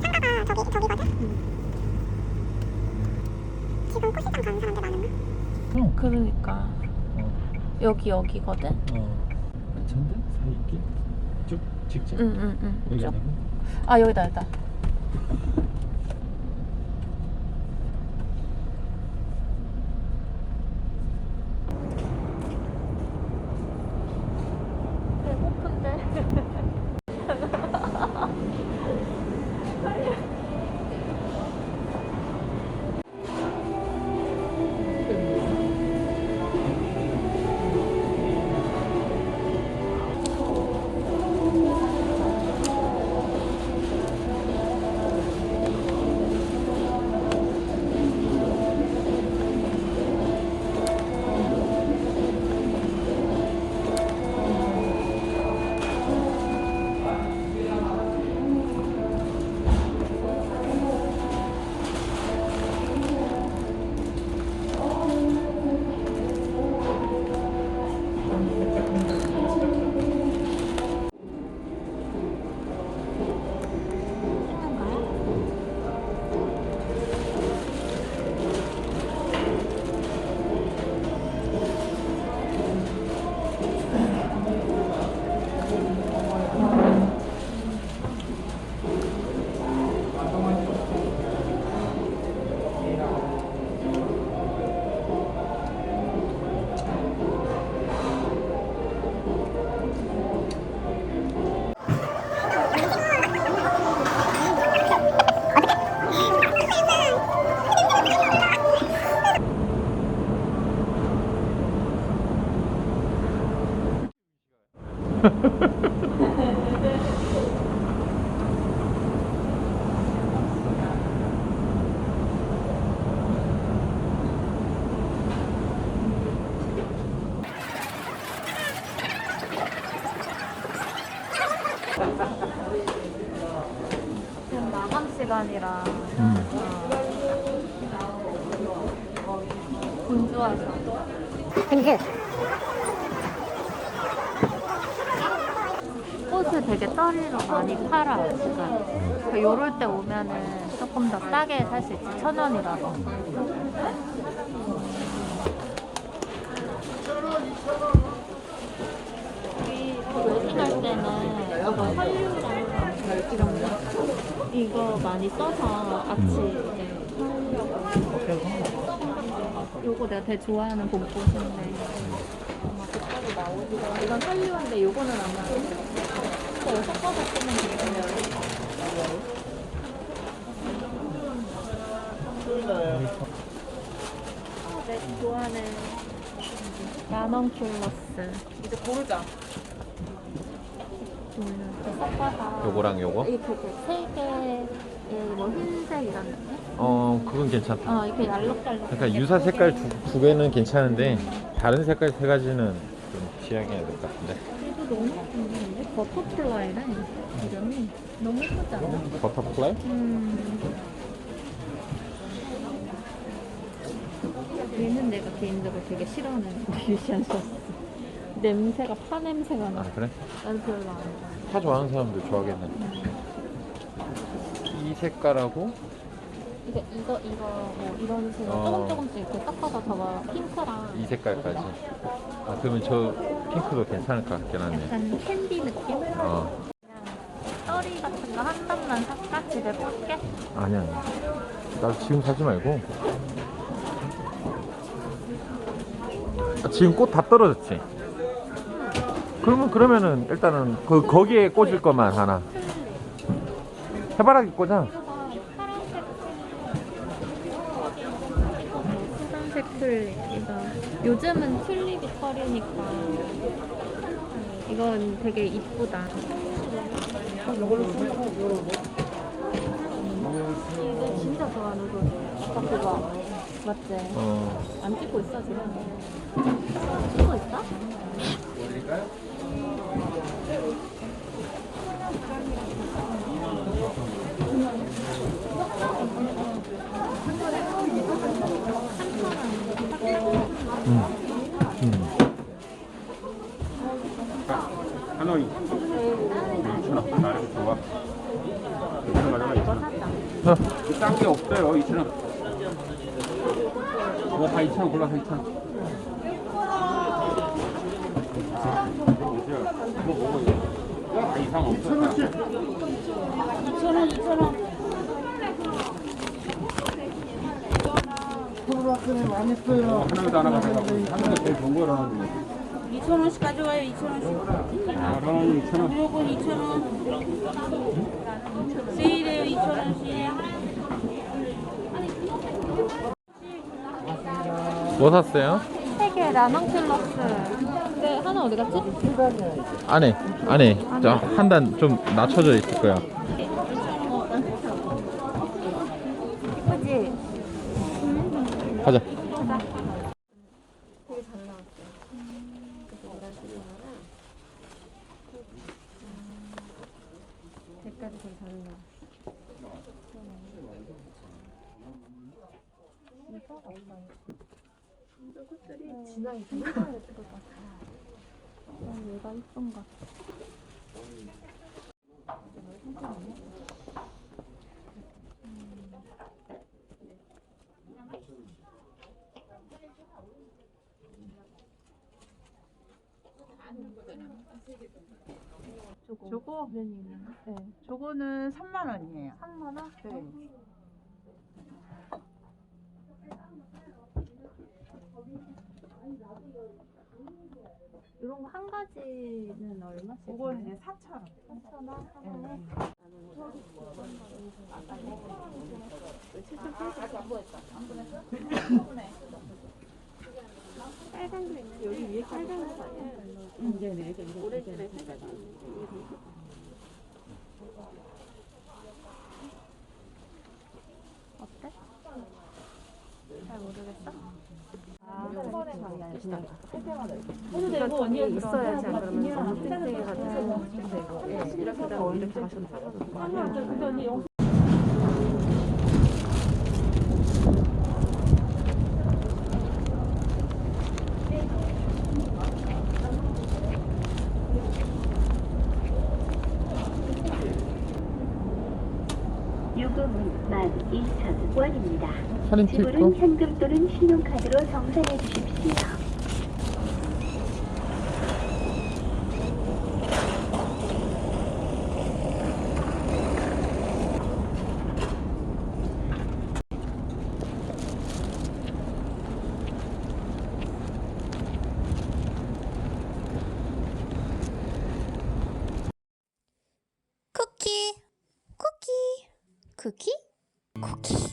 상가가 어, 그러니까 어, 여기 여기거든. 어. 괜찮은데? 사이 있게? 쭉 직진? 응응응. 여기 아니아 여기다 여기다. 지금 마감 시간이라 음. 분주하죠. 분주. 꽃을 되게 떨이로 많이 팔아요 지금. 그 요럴 때 오면은 조금 더 싸게 살 수 있지 천. 우리 외식할 때는 이거 설류랑 이런 거 이거 많이 써서 같이 이제 요거 내가 되게 좋아하는 봄꽃인데. 아마 그때로 나오기가 이건 설류인데 요거는 아마 이거 섞어서 쓰면 되겠네요. 아, 내가 좋아하는 야넘큘러스. 이제 고르자. 섞어서 요거랑 요거? 이렇게 세 개에 뭐 흰색 이런 데 어, 그건 괜찮다. 어 이렇게 알록달록 그러니까 유사 색깔 두, 두 개는 괜찮은데 다른 색깔 세 가지는 좀 지양해야 될 것 같은데. 그래도 너무 예쁜데? 버터플라이래 이름이 너무 예쁘지 않아? 버터플라이? 음. 얘는 내가 개인적으로 되게 싫어하는 뮤지션 셨어 냄새가 파 냄새가 나. 아 그래? 난 별로 안 좋아. 파 좋아하는 사람들 좋아하겠네. 이 색깔하고 이거 이거 이거 뭐 이런 식으로 어. 조금 조금씩 이렇게 섞어서 저거 핑크랑 이 색깔까지. 아 그러면 저 핑크도 괜찮을 것 같긴 하네. 약간 캔디 느낌? 어 떨이 같은 거 한 단만 살까? 집에 꽂게? 아니야. 나 지금 사지 말고. 아, 지금 꽃 다 떨어졌지. 그러면 그러면은 일단은 그 거기에 꽂을 것만 하나. 해바라기 꽂아. 이거 봐 파란색 푸른색 이거 요즘은 튤립이 철이니까. 이건 되게 이쁘다. 이거 진짜 좋아하는 소리 아까 그거. 맞지? 어. 안 찍고 있어 지금 찍고 있어? 음. 음. 하노이. 나름 좋아. 이천 가져가 이거 이천. 사자 싼게 없어요 이천 원. 뭐다 이천 원 골라서 이천. 이거 먹어 이거. 야 이상 없어. 2,000원, 2,000원. 하나도 안 가져가고 하나가 제일 좋은 거라는 거. 2,000원씩 가져와요, 2,000원씩. 만 원, 이천 원. 무조건 2,000원. 세일해요, 2,000원씩. 뭐 샀어요? 세개 라망 플러스. 근데 하나 어디 갔지? 안에 안에 한 단 좀 낮춰져 있을 거야. 가자. 되게 잘 나왔어. 잘 나와. 이거 없어요. 이거 꽃들이 진하게 진하게 예쁠 것 같아. 어, 얘가 이쁜 것 같아. 저거. 저거? 네. 저거는 3만 원이에요. 3만 원? 네. 이런 거 한 가지는 얼마씩? 그거는 이제 4천 원. 3천 원 하나에? 빨간도 있네. 여기 위에 빨간 거 아니야? 네네. 오렌지를 색깔 어때? 잘 모르겠어? 아, 한 번에 해도 되고 언니가 있어야지 안 그러면 너무 땡땡해 가지고 이렇게 다가 이렇게 가셔도 요금은 12,000원입니다. 사진 지불은. 현금 또는 신용카드로 정산해 주십시오. 쿠키, 쿠키, 쿠키, 쿠키.